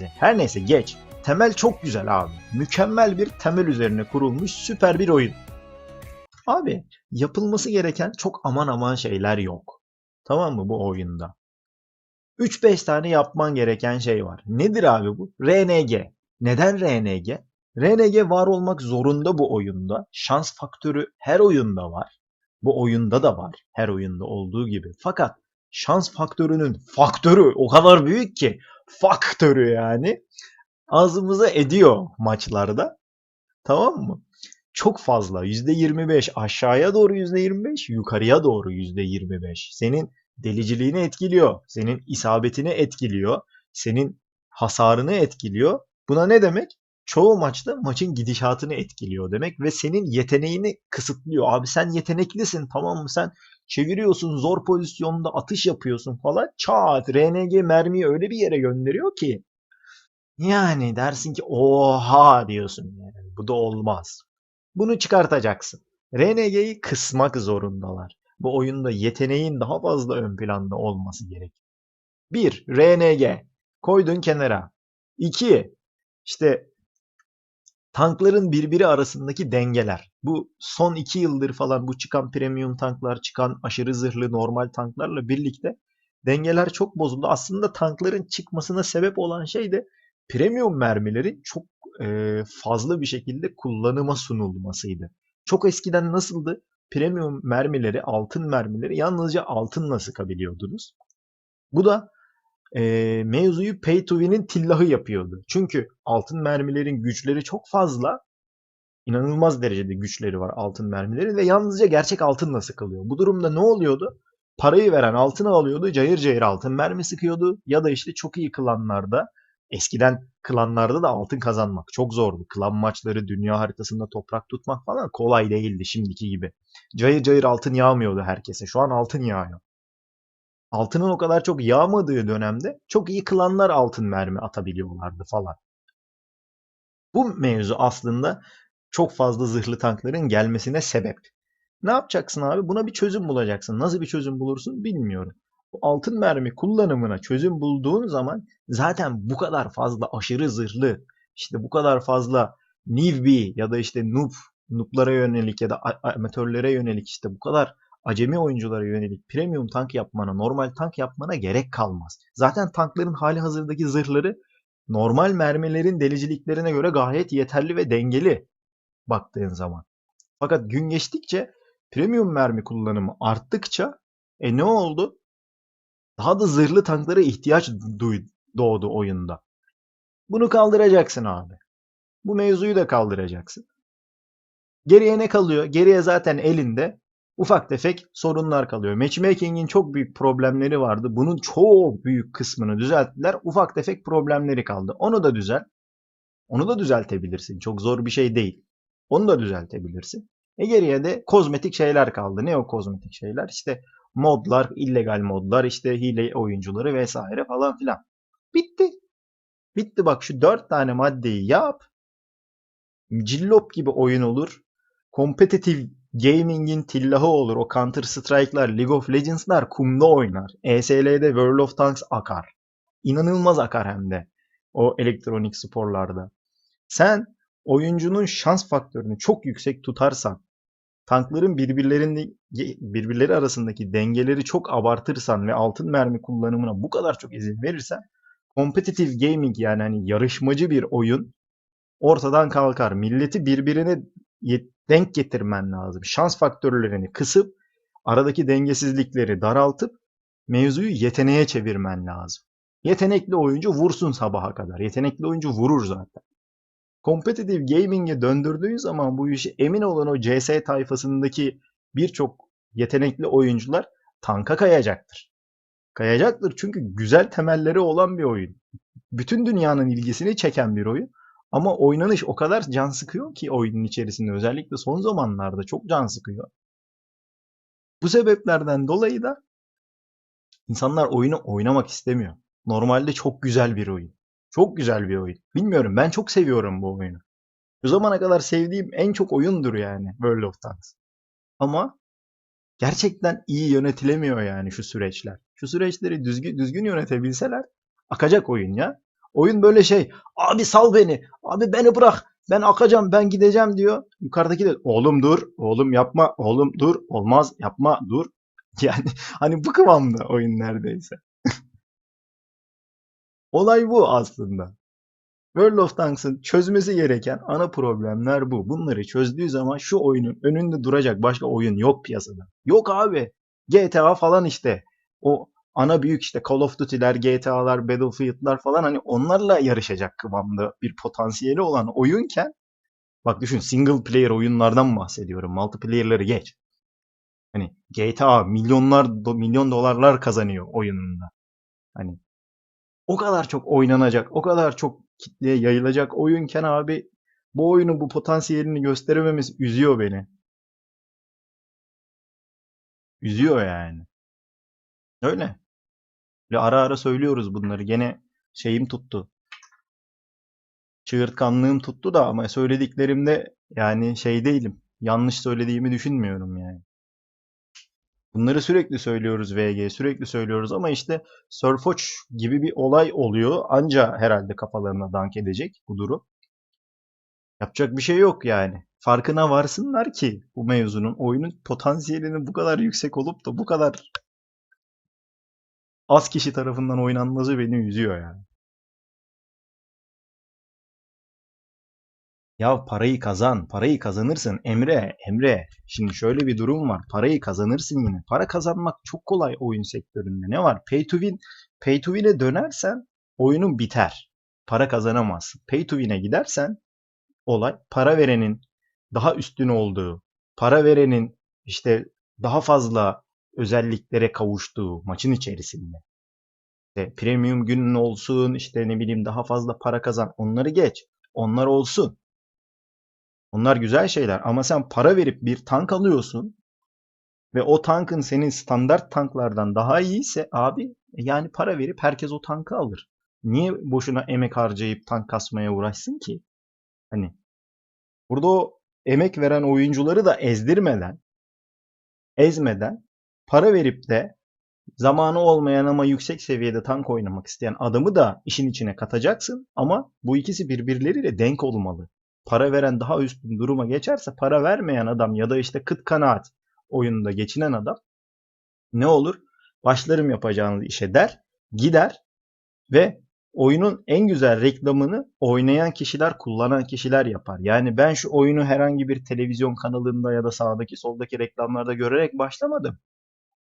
Her neyse geç. Temel çok güzel abi. Mükemmel bir temel üzerine kurulmuş süper bir oyun. Abi yapılması gereken çok aman aman şeyler yok. Tamam mı bu oyunda? 3-5 tane yapman gereken şey var. Nedir abi bu? RNG. Neden RNG? RNG var olmak zorunda bu oyunda. Şans faktörü her oyunda var. Bu oyunda da var. Her oyunda olduğu gibi. Fakat şans faktörünün faktörü o kadar büyük ki faktörü yani ağzımıza ediyor maçlarda. Tamam mı? Çok fazla. %25 aşağıya doğru %25, yukarıya doğru %25. Senin deliciliğini etkiliyor. Senin isabetini etkiliyor. Senin hasarını etkiliyor. Buna ne demek? Çoğu maçta maçın gidişatını etkiliyor demek ve senin yeteneğini kısıtlıyor. Abi sen yeteneklisin tamam mı? Sen çeviriyorsun zor pozisyonda atış yapıyorsun falan. Çat RNG mermiyi öyle bir yere gönderiyor ki yani dersin ki oha diyorsun yani. Bu da olmaz. Bunu çıkartacaksın. RNG'yi kısmak zorundalar. Bu oyunda yeteneğin daha fazla ön planda olması gerek. 1. RNG. Koydun kenara. 2. İşte tankların birbiri arasındaki dengeler. Bu son 2 yıldır falan bu çıkan premium tanklar, çıkan aşırı zırhlı normal tanklarla birlikte dengeler çok bozuldu. Aslında tankların çıkmasına sebep olan şey de premium mermilerin çok e, fazla bir şekilde kullanıma sunulmasıydı. Çok eskiden nasıldı? Premium mermileri, altın mermileri yalnızca altınla sıkabiliyordunuz. Bu da e, mevzuyu pay to win'in tillahı yapıyordu. Çünkü altın mermilerin güçleri çok fazla. inanılmaz derecede güçleri var altın mermilerin ve yalnızca gerçek altınla sıkılıyor. Bu durumda ne oluyordu? Parayı veren altını alıyordu, cayır cayır altın mermi sıkıyordu ya da işte çok iyi klanlarda Eskiden klanlarda da altın kazanmak çok zordu. Klan maçları, dünya haritasında toprak tutmak falan kolay değildi şimdiki gibi. Cayır cayır altın yağmıyordu herkese. Şu an altın yağıyor. Altının o kadar çok yağmadığı dönemde çok iyi klanlar altın mermi atabiliyorlardı falan. Bu mevzu aslında çok fazla zırhlı tankların gelmesine sebep. Ne yapacaksın abi? Buna bir çözüm bulacaksın. Nasıl bir çözüm bulursun bilmiyorum bu altın mermi kullanımına çözüm bulduğun zaman zaten bu kadar fazla aşırı zırhlı, işte bu kadar fazla newbie ya da işte noob, nooblara yönelik ya da amatörlere yönelik işte bu kadar acemi oyunculara yönelik premium tank yapmana, normal tank yapmana gerek kalmaz. Zaten tankların hali hazırdaki zırhları normal mermilerin deliciliklerine göre gayet yeterli ve dengeli baktığın zaman. Fakat gün geçtikçe premium mermi kullanımı arttıkça e ne oldu? Daha da zırhlı tanklara ihtiyaç doğdu oyunda. Bunu kaldıracaksın abi. Bu mevzuyu da kaldıracaksın. Geriye ne kalıyor? Geriye zaten elinde ufak tefek sorunlar kalıyor. Matchmaking'in çok büyük problemleri vardı. Bunun çok büyük kısmını düzelttiler. Ufak tefek problemleri kaldı. Onu da düzel. Onu da düzeltebilirsin. Çok zor bir şey değil. Onu da düzeltebilirsin. E geriye de kozmetik şeyler kaldı. Ne o kozmetik şeyler? İşte modlar, illegal modlar, işte hile oyuncuları vesaire falan filan. Bitti. Bitti bak şu dört tane maddeyi yap. Cillop gibi oyun olur. Kompetitif gaming'in tillahı olur. O Counter Strike'lar, League of Legends'lar kumda oynar. ESL'de World of Tanks akar. İnanılmaz akar hem de. O elektronik sporlarda. Sen oyuncunun şans faktörünü çok yüksek tutarsan tankların birbirlerinin birbirleri arasındaki dengeleri çok abartırsan ve altın mermi kullanımına bu kadar çok izin verirsen competitive gaming yani hani yarışmacı bir oyun ortadan kalkar. Milleti birbirine denk getirmen lazım. Şans faktörlerini kısıp aradaki dengesizlikleri daraltıp mevzuyu yeteneğe çevirmen lazım. Yetenekli oyuncu vursun sabaha kadar. Yetenekli oyuncu vurur zaten. Competitive gaming'e döndürdüğün zaman bu işi emin olun o CS tayfasındaki birçok yetenekli oyuncular tanka kayacaktır. Kayacaktır çünkü güzel temelleri olan bir oyun. Bütün dünyanın ilgisini çeken bir oyun. Ama oynanış o kadar can sıkıyor ki oyunun içerisinde özellikle son zamanlarda çok can sıkıyor. Bu sebeplerden dolayı da insanlar oyunu oynamak istemiyor. Normalde çok güzel bir oyun. Çok güzel bir oyun. Bilmiyorum ben çok seviyorum bu oyunu. Bu zamana kadar sevdiğim en çok oyundur yani World of Tanks. Ama gerçekten iyi yönetilemiyor yani şu süreçler. Şu süreçleri düzgün, düzgün yönetebilseler akacak oyun ya. Oyun böyle şey. Abi sal beni. Abi beni bırak. Ben akacağım, ben gideceğim diyor. Yukarıdaki de oğlum dur, oğlum yapma, oğlum dur, olmaz, yapma, dur. Yani hani bu kıvamda oyun neredeyse. Olay bu aslında. World of Tanks'ın çözmesi gereken ana problemler bu. Bunları çözdüğü zaman şu oyunun önünde duracak başka oyun yok piyasada. Yok abi. GTA falan işte. O ana büyük işte Call of Duty'ler, GTA'lar, Battlefield'lar falan hani onlarla yarışacak kıvamda bir potansiyeli olan oyunken bak düşün single player oyunlardan bahsediyorum. Multiplayer'ları geç. Hani GTA milyonlar milyon dolarlar kazanıyor oyununda. Hani o kadar çok oynanacak, o kadar çok kitleye yayılacak oyunken abi bu oyunun bu potansiyelini gösterememiz üzüyor beni. Üzüyor yani. Öyle. Ve ara ara söylüyoruz bunları. Gene şeyim tuttu. Çığırtkanlığım tuttu da ama söylediklerimde yani şey değilim. Yanlış söylediğimi düşünmüyorum yani. Bunları sürekli söylüyoruz VG, sürekli söylüyoruz ama işte Surfoç gibi bir olay oluyor. Anca herhalde kafalarına dank edecek bu durum. Yapacak bir şey yok yani. Farkına varsınlar ki bu mevzunun oyunun potansiyelinin bu kadar yüksek olup da bu kadar az kişi tarafından oynanması beni üzüyor yani. Ya parayı kazan, parayı kazanırsın Emre, Emre. Şimdi şöyle bir durum var. Parayı kazanırsın yine. Para kazanmak çok kolay oyun sektöründe. Ne var? Pay to win. Pay to win'e dönersen oyunun biter. Para kazanamazsın. Pay to win'e gidersen olay para verenin daha üstün olduğu, para verenin işte daha fazla özelliklere kavuştuğu maçın içerisinde. İşte premium günün olsun, işte ne bileyim daha fazla para kazan. Onları geç. Onlar olsun. Onlar güzel şeyler ama sen para verip bir tank alıyorsun ve o tankın senin standart tanklardan daha iyiyse abi yani para verip herkes o tankı alır. Niye boşuna emek harcayıp tank kasmaya uğraşsın ki? Hani burada o emek veren oyuncuları da ezdirmeden, ezmeden para verip de zamanı olmayan ama yüksek seviyede tank oynamak isteyen adamı da işin içine katacaksın ama bu ikisi birbirleriyle denk olmalı para veren daha üstün duruma geçerse para vermeyen adam ya da işte kıt kanaat oyununda geçinen adam ne olur? Başlarım yapacağınız işe der, gider ve oyunun en güzel reklamını oynayan kişiler, kullanan kişiler yapar. Yani ben şu oyunu herhangi bir televizyon kanalında ya da sağdaki soldaki reklamlarda görerek başlamadım.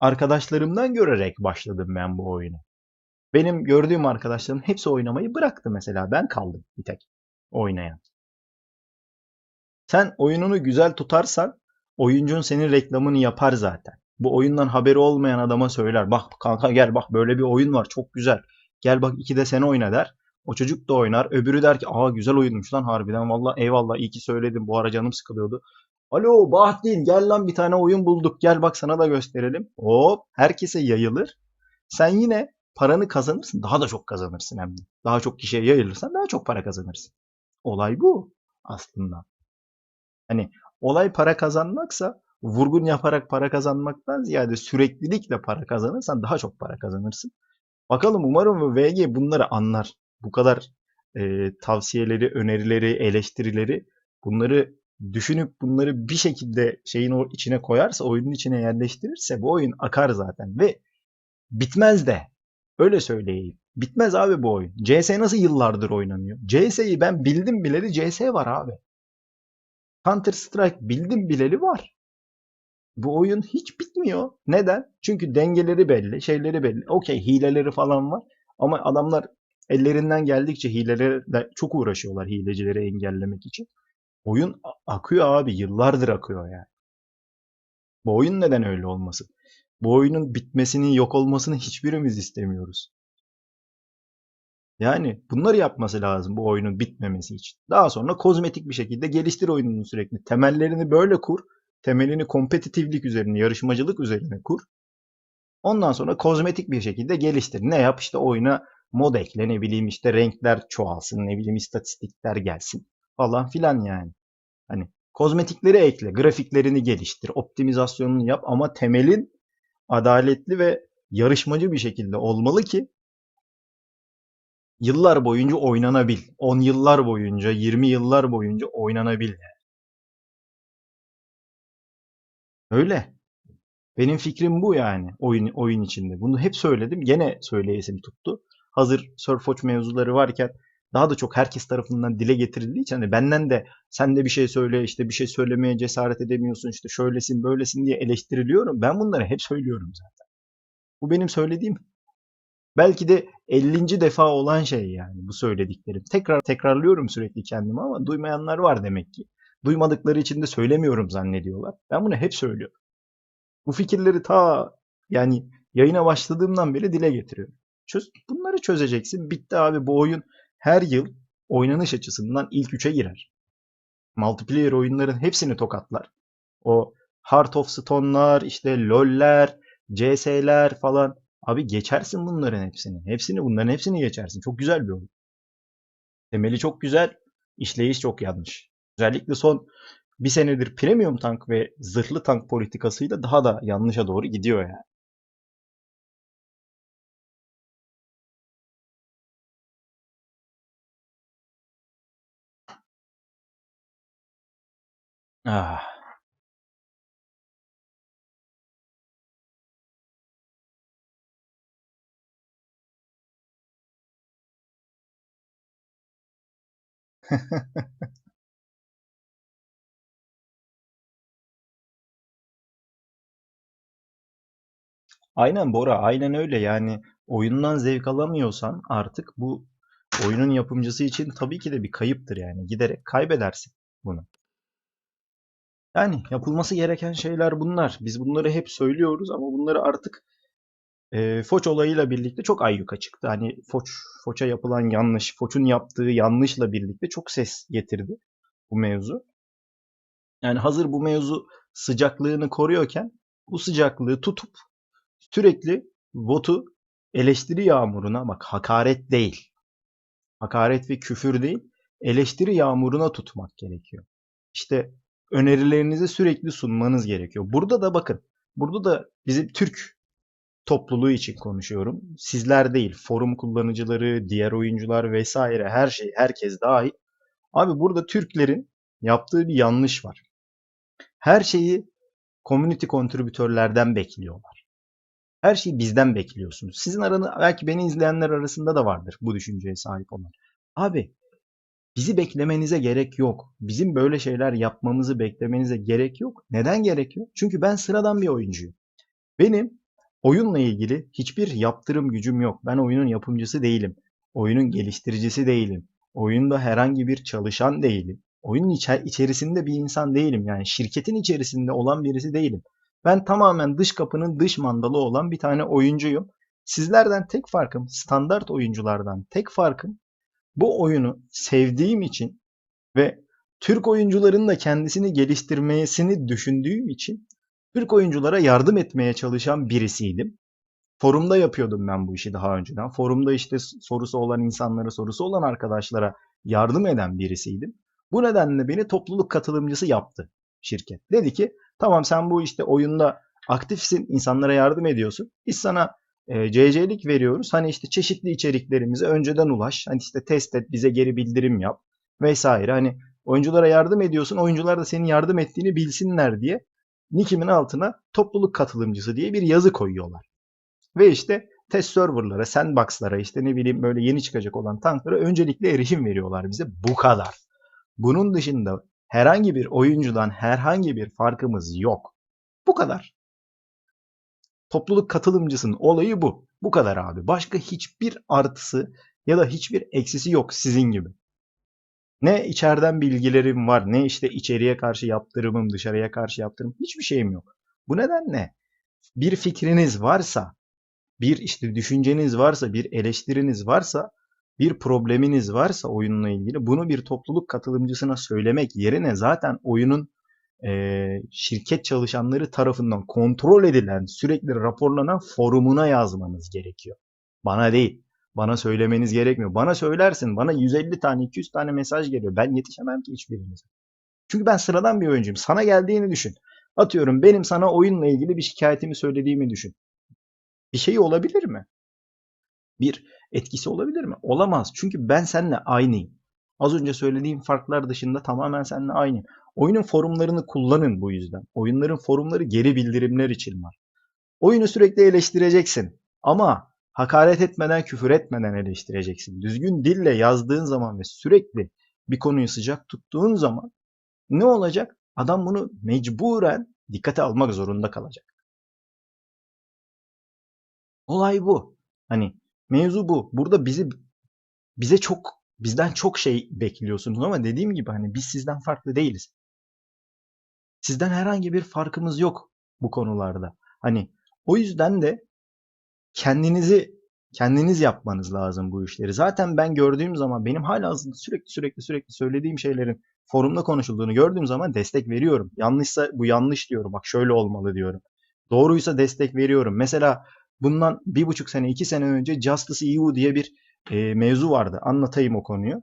Arkadaşlarımdan görerek başladım ben bu oyunu. Benim gördüğüm arkadaşlarım hepsi oynamayı bıraktı mesela. Ben kaldım bir tek oynayan. Sen oyununu güzel tutarsan oyuncun senin reklamını yapar zaten. Bu oyundan haberi olmayan adama söyler. Bak kanka gel bak böyle bir oyun var çok güzel. Gel bak iki de sen oyna der. O çocuk da oynar. Öbürü der ki aa güzel oyunmuş lan harbiden. Valla eyvallah iyi ki söyledim. Bu ara canım sıkılıyordu. Alo Bahattin gel lan bir tane oyun bulduk. Gel bak sana da gösterelim. Hop herkese yayılır. Sen yine paranı kazanırsın. Daha da çok kazanırsın hem de. Daha çok kişiye yayılırsan daha çok para kazanırsın. Olay bu aslında. Hani olay para kazanmaksa vurgun yaparak para kazanmaktan ziyade süreklilikle para kazanırsan daha çok para kazanırsın. Bakalım umarım VG bunları anlar. Bu kadar e, tavsiyeleri, önerileri, eleştirileri bunları düşünüp bunları bir şekilde şeyin o içine koyarsa, oyunun içine yerleştirirse bu oyun akar zaten ve bitmez de. Öyle söyleyeyim. Bitmez abi bu oyun. CS nasıl yıllardır oynanıyor? CS'yi ben bildim bileli CS var abi. Counter Strike bildim bileli var. Bu oyun hiç bitmiyor. Neden? Çünkü dengeleri belli, şeyleri belli. Okey hileleri falan var. Ama adamlar ellerinden geldikçe hilelerle çok uğraşıyorlar hilecileri engellemek için. Oyun akıyor abi. Yıllardır akıyor yani. Bu oyun neden öyle olmasın? Bu oyunun bitmesini, yok olmasını hiçbirimiz istemiyoruz. Yani bunları yapması lazım bu oyunun bitmemesi için. Daha sonra kozmetik bir şekilde geliştir oyununu sürekli. Temellerini böyle kur. Temelini kompetitiflik üzerine, yarışmacılık üzerine kur. Ondan sonra kozmetik bir şekilde geliştir. Ne yap? İşte oyuna mod ekle, ne bileyim işte renkler çoğalsın, ne bileyim istatistikler gelsin falan filan yani. Hani kozmetikleri ekle, grafiklerini geliştir, optimizasyonunu yap ama temelin adaletli ve yarışmacı bir şekilde olmalı ki Yıllar boyunca oynanabil. 10 yıllar boyunca, 20 yıllar boyunca oynanabil. Öyle. Benim fikrim bu yani oyun oyun içinde. Bunu hep söyledim. Gene söyleyesim tuttu. Hazır Surfoç mevzuları varken daha da çok herkes tarafından dile getirildiği için hani benden de sen de bir şey söyle işte bir şey söylemeye cesaret edemiyorsun işte şöylesin böylesin diye eleştiriliyorum. Ben bunları hep söylüyorum zaten. Bu benim söylediğim belki de 50. defa olan şey yani bu söylediklerim. Tekrar tekrarlıyorum sürekli kendimi ama duymayanlar var demek ki. Duymadıkları için de söylemiyorum zannediyorlar. Ben bunu hep söylüyorum. Bu fikirleri ta yani yayına başladığımdan beri dile getiriyorum. Çöz, bunları çözeceksin. Bitti abi bu oyun her yıl oynanış açısından ilk üçe girer. Multiplayer oyunların hepsini tokatlar. O Heart of Stone'lar, işte LoL'ler, CS'ler falan. Abi geçersin bunların hepsini. Hepsini bunların hepsini geçersin. Çok güzel bir oyun. Temeli çok güzel, işleyiş çok yanlış. Özellikle son bir senedir premium tank ve zırhlı tank politikasıyla daha da yanlışa doğru gidiyor yani. Ah. Aynen Bora, aynen öyle. Yani oyundan zevk alamıyorsan artık bu oyunun yapımcısı için tabii ki de bir kayıptır yani. Giderek kaybedersin bunu. Yani yapılması gereken şeyler bunlar. Biz bunları hep söylüyoruz ama bunları artık e, Foç olayıyla birlikte çok ayyuka çıktı. Hani Foç, Foç'a yapılan yanlış, Foç'un yaptığı yanlışla birlikte çok ses getirdi bu mevzu. Yani hazır bu mevzu sıcaklığını koruyorken bu sıcaklığı tutup sürekli botu eleştiri yağmuruna bak hakaret değil. Hakaret ve küfür değil, eleştiri yağmuruna tutmak gerekiyor. İşte önerilerinizi sürekli sunmanız gerekiyor. Burada da bakın, burada da bizim Türk topluluğu için konuşuyorum. Sizler değil, forum kullanıcıları, diğer oyuncular vesaire her şey, herkes dahil. Abi burada Türklerin yaptığı bir yanlış var. Her şeyi community kontribütörlerden bekliyorlar. Her şeyi bizden bekliyorsunuz. Sizin aranı belki beni izleyenler arasında da vardır bu düşünceye sahip olan. Abi bizi beklemenize gerek yok. Bizim böyle şeyler yapmamızı beklemenize gerek yok. Neden gerek yok? Çünkü ben sıradan bir oyuncuyum. Benim oyunla ilgili hiçbir yaptırım gücüm yok. Ben oyunun yapımcısı değilim. Oyunun geliştiricisi değilim. Oyunda herhangi bir çalışan değilim. Oyunun içerisinde bir insan değilim. Yani şirketin içerisinde olan birisi değilim. Ben tamamen dış kapının dış mandalı olan bir tane oyuncuyum. Sizlerden tek farkım, standart oyunculardan tek farkım bu oyunu sevdiğim için ve Türk oyuncuların da kendisini geliştirmesini düşündüğüm için Türk oyunculara yardım etmeye çalışan birisiydim. Forumda yapıyordum ben bu işi daha önceden. Forumda işte sorusu olan insanlara, sorusu olan arkadaşlara yardım eden birisiydim. Bu nedenle beni topluluk katılımcısı yaptı şirket. Dedi ki tamam sen bu işte oyunda aktifsin, insanlara yardım ediyorsun. Biz sana e, CC'lik veriyoruz. Hani işte çeşitli içeriklerimize önceden ulaş. Hani işte test et, bize geri bildirim yap vesaire. Hani oyunculara yardım ediyorsun. Oyuncular da senin yardım ettiğini bilsinler diye nickimin altına topluluk katılımcısı diye bir yazı koyuyorlar. Ve işte test serverlara, sandbox'lara işte ne bileyim böyle yeni çıkacak olan tanklara öncelikle erişim veriyorlar bize. Bu kadar. Bunun dışında herhangi bir oyuncudan herhangi bir farkımız yok. Bu kadar. Topluluk katılımcısının olayı bu. Bu kadar abi. Başka hiçbir artısı ya da hiçbir eksisi yok sizin gibi. Ne içeriden bilgilerim var, ne işte içeriye karşı yaptırımım, dışarıya karşı yaptırımım. Hiçbir şeyim yok. Bu nedenle bir fikriniz varsa, bir işte düşünceniz varsa, bir eleştiriniz varsa, bir probleminiz varsa oyunla ilgili bunu bir topluluk katılımcısına söylemek yerine zaten oyunun e, şirket çalışanları tarafından kontrol edilen, sürekli raporlanan forumuna yazmanız gerekiyor. Bana değil. Bana söylemeniz gerekmiyor. Bana söylersin. Bana 150 tane, 200 tane mesaj geliyor. Ben yetişemem ki hiçbirinize. Çünkü ben sıradan bir oyuncuyum. Sana geldiğini düşün. Atıyorum benim sana oyunla ilgili bir şikayetimi söylediğimi düşün. Bir şey olabilir mi? Bir etkisi olabilir mi? Olamaz. Çünkü ben seninle aynıyım. Az önce söylediğim farklar dışında tamamen seninle aynıyım. Oyunun forumlarını kullanın bu yüzden. Oyunların forumları geri bildirimler için var. Oyunu sürekli eleştireceksin. Ama hakaret etmeden, küfür etmeden eleştireceksin. Düzgün dille yazdığın zaman ve sürekli bir konuyu sıcak tuttuğun zaman ne olacak? Adam bunu mecburen dikkate almak zorunda kalacak. Olay bu. Hani mevzu bu. Burada bizi bize çok bizden çok şey bekliyorsunuz ama dediğim gibi hani biz sizden farklı değiliz. Sizden herhangi bir farkımız yok bu konularda. Hani o yüzden de kendinizi kendiniz yapmanız lazım bu işleri. Zaten ben gördüğüm zaman benim hala sürekli sürekli sürekli söylediğim şeylerin forumda konuşulduğunu gördüğüm zaman destek veriyorum. Yanlışsa bu yanlış diyorum. Bak şöyle olmalı diyorum. Doğruysa destek veriyorum. Mesela bundan bir buçuk sene, iki sene önce Justice EU diye bir e, mevzu vardı. Anlatayım o konuyu.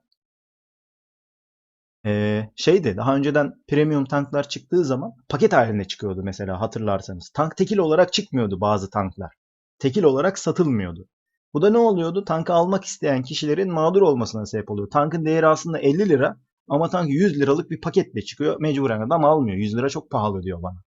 E, şeydi daha önceden premium tanklar çıktığı zaman paket halinde çıkıyordu mesela hatırlarsanız. Tank tekil olarak çıkmıyordu bazı tanklar. Tekil olarak satılmıyordu. Bu da ne oluyordu? Tankı almak isteyen kişilerin mağdur olmasına sebep oluyor. Tankın değeri aslında 50 lira ama tank 100 liralık bir paketle çıkıyor. Mecburen adam almıyor. 100 lira çok pahalı diyor bana.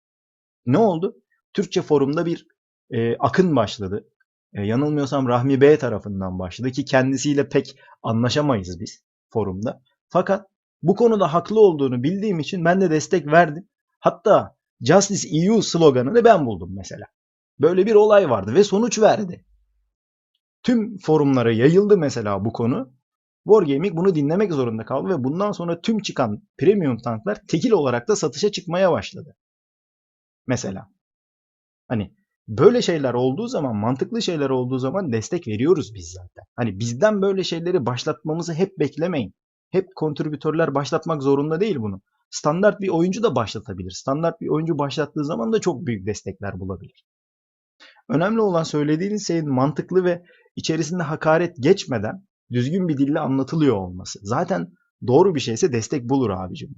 Ne oldu? Türkçe forumda bir e, akın başladı. E, yanılmıyorsam Rahmi Bey tarafından başladı ki kendisiyle pek anlaşamayız biz forumda. Fakat bu konuda haklı olduğunu bildiğim için ben de destek verdim. Hatta Justice EU sloganını ben buldum mesela. Böyle bir olay vardı ve sonuç verdi. Tüm forumlara yayıldı mesela bu konu. Wargaming bunu dinlemek zorunda kaldı ve bundan sonra tüm çıkan premium tanklar tekil olarak da satışa çıkmaya başladı. Mesela. Hani böyle şeyler olduğu zaman, mantıklı şeyler olduğu zaman destek veriyoruz biz zaten. Hani bizden böyle şeyleri başlatmamızı hep beklemeyin. Hep kontribütörler başlatmak zorunda değil bunu. Standart bir oyuncu da başlatabilir. Standart bir oyuncu başlattığı zaman da çok büyük destekler bulabilir. Önemli olan söylediğiniz şeyin mantıklı ve içerisinde hakaret geçmeden düzgün bir dille anlatılıyor olması. Zaten doğru bir şeyse destek bulur abicim.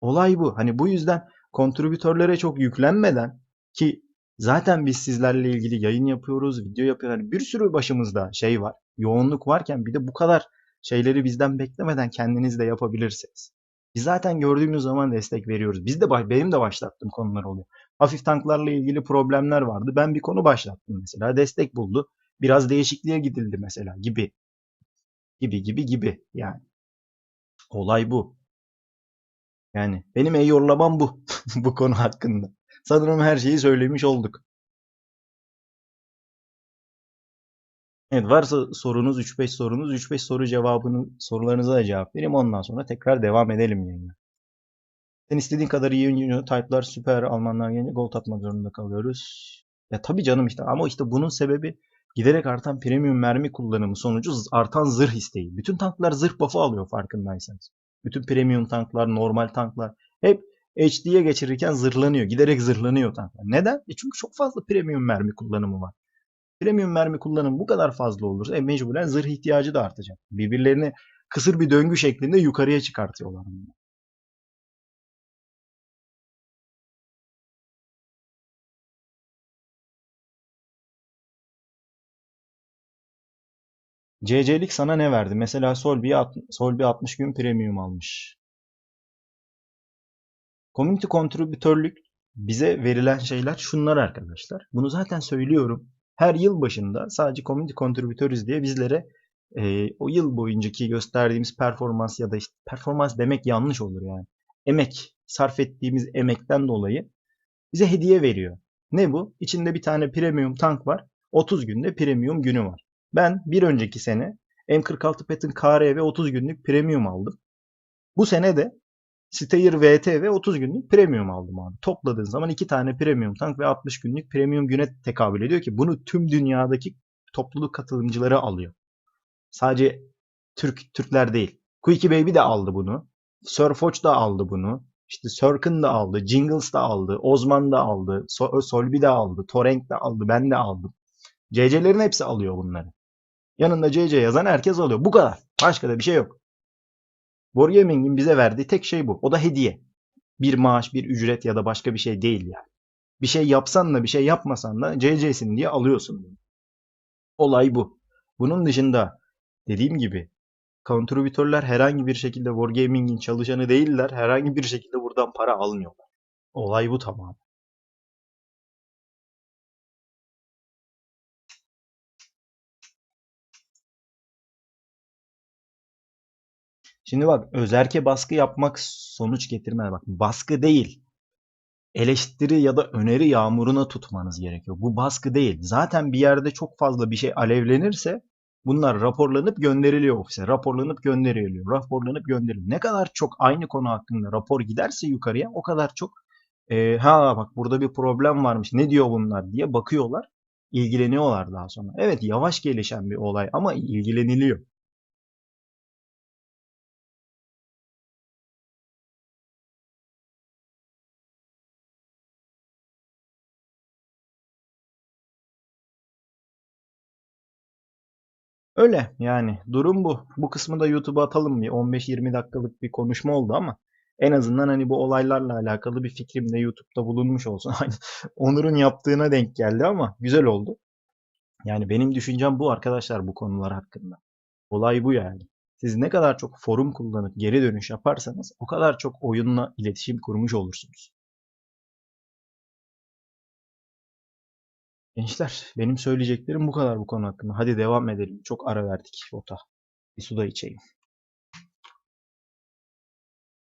Olay bu. Hani bu yüzden kontribütörlere çok yüklenmeden ki zaten biz sizlerle ilgili yayın yapıyoruz, video yapıyoruz. Hani bir sürü başımızda şey var, yoğunluk varken bir de bu kadar şeyleri bizden beklemeden kendiniz de yapabilirsiniz. Biz zaten gördüğümüz zaman destek veriyoruz. Biz de benim de başlattığım konular oluyor. Hafif tanklarla ilgili problemler vardı. Ben bir konu başlattım mesela. Destek buldu. Biraz değişikliğe gidildi mesela gibi. Gibi gibi gibi yani. Olay bu. Yani benim eyyorlamam bu. bu konu hakkında. Sanırım her şeyi söylemiş olduk. Evet varsa sorunuz 3-5 sorunuz 3-5 soru cevabını sorularınıza da cevap vereyim. Ondan sonra tekrar devam edelim yayına. Sen istediğin kadar iyi oynuyor. Type'lar süper. Almanlar gelince gol atmak zorunda kalıyoruz. Ya tabii canım işte ama işte bunun sebebi giderek artan premium mermi kullanımı sonucu artan zırh isteği. Bütün tanklar zırh buff'ı alıyor farkındaysanız. Bütün premium tanklar, normal tanklar hep HD'ye geçirirken zırhlanıyor. Giderek zırhlanıyor tanklar. Neden? E çünkü çok fazla premium mermi kullanımı var. Premium mermi kullanımı bu kadar fazla olursa e mecburen zırh ihtiyacı da artacak. Birbirlerini kısır bir döngü şeklinde yukarıya çıkartıyorlar. CC'lik sana ne verdi? Mesela Solbi, Solbi 60 gün premium almış. Community kontribütörlük bize verilen şeyler şunlar arkadaşlar. Bunu zaten söylüyorum. Her yıl başında sadece community kontribütörüz diye bizlere e, o yıl boyuncaki gösterdiğimiz performans ya da işte performans demek yanlış olur yani. Emek, sarf ettiğimiz emekten dolayı bize hediye veriyor. Ne bu? İçinde bir tane premium tank var. 30 günde premium günü var. Ben bir önceki sene M46 Pet'in KR ve 30 günlük premium aldım. Bu sene de Steyr VT ve 30 günlük premium aldım abi. Topladığın zaman iki tane premium tank ve 60 günlük premium güne tekabül ediyor ki bunu tüm dünyadaki topluluk katılımcıları alıyor. Sadece Türk Türkler değil. Quickie Baby de aldı bunu. Sir Foch da aldı bunu. İşte Sirkin de aldı. Jingles da aldı. Osman da aldı. Solbi de aldı. Torrent de aldı. Ben de aldım. CC'lerin hepsi alıyor bunları. Yanında CC yazan herkes alıyor. Bu kadar. Başka da bir şey yok. Wargaming'in bize verdiği tek şey bu. O da hediye. Bir maaş, bir ücret ya da başka bir şey değil yani. Bir şey yapsan da bir şey yapmasan da CC'sin diye alıyorsun. Olay bu. Bunun dışında dediğim gibi kontribütörler herhangi bir şekilde Wargaming'in çalışanı değiller. Herhangi bir şekilde buradan para almıyorlar. Olay bu tamam. Şimdi bak özerke baskı yapmak sonuç getirmez. Bak baskı değil. Eleştiri ya da öneri yağmuruna tutmanız gerekiyor. Bu baskı değil. Zaten bir yerde çok fazla bir şey alevlenirse bunlar raporlanıp gönderiliyor ofise. Raporlanıp gönderiliyor. Raporlanıp gönderiliyor. Ne kadar çok aynı konu hakkında rapor giderse yukarıya o kadar çok e, ha bak burada bir problem varmış. Ne diyor bunlar diye bakıyorlar. ilgileniyorlar daha sonra. Evet yavaş gelişen bir olay ama ilgileniliyor. Öyle yani durum bu. Bu kısmı da YouTube'a atalım bir 15-20 dakikalık bir konuşma oldu ama en azından hani bu olaylarla alakalı bir fikrim de YouTube'da bulunmuş olsun. Hani Onur'un yaptığına denk geldi ama güzel oldu. Yani benim düşüncem bu arkadaşlar bu konular hakkında. Olay bu yani. Siz ne kadar çok forum kullanıp geri dönüş yaparsanız o kadar çok oyunla iletişim kurmuş olursunuz. Gençler benim söyleyeceklerim bu kadar bu konu hakkında. Hadi devam edelim. Çok ara verdik ota. Bir su da içeyim.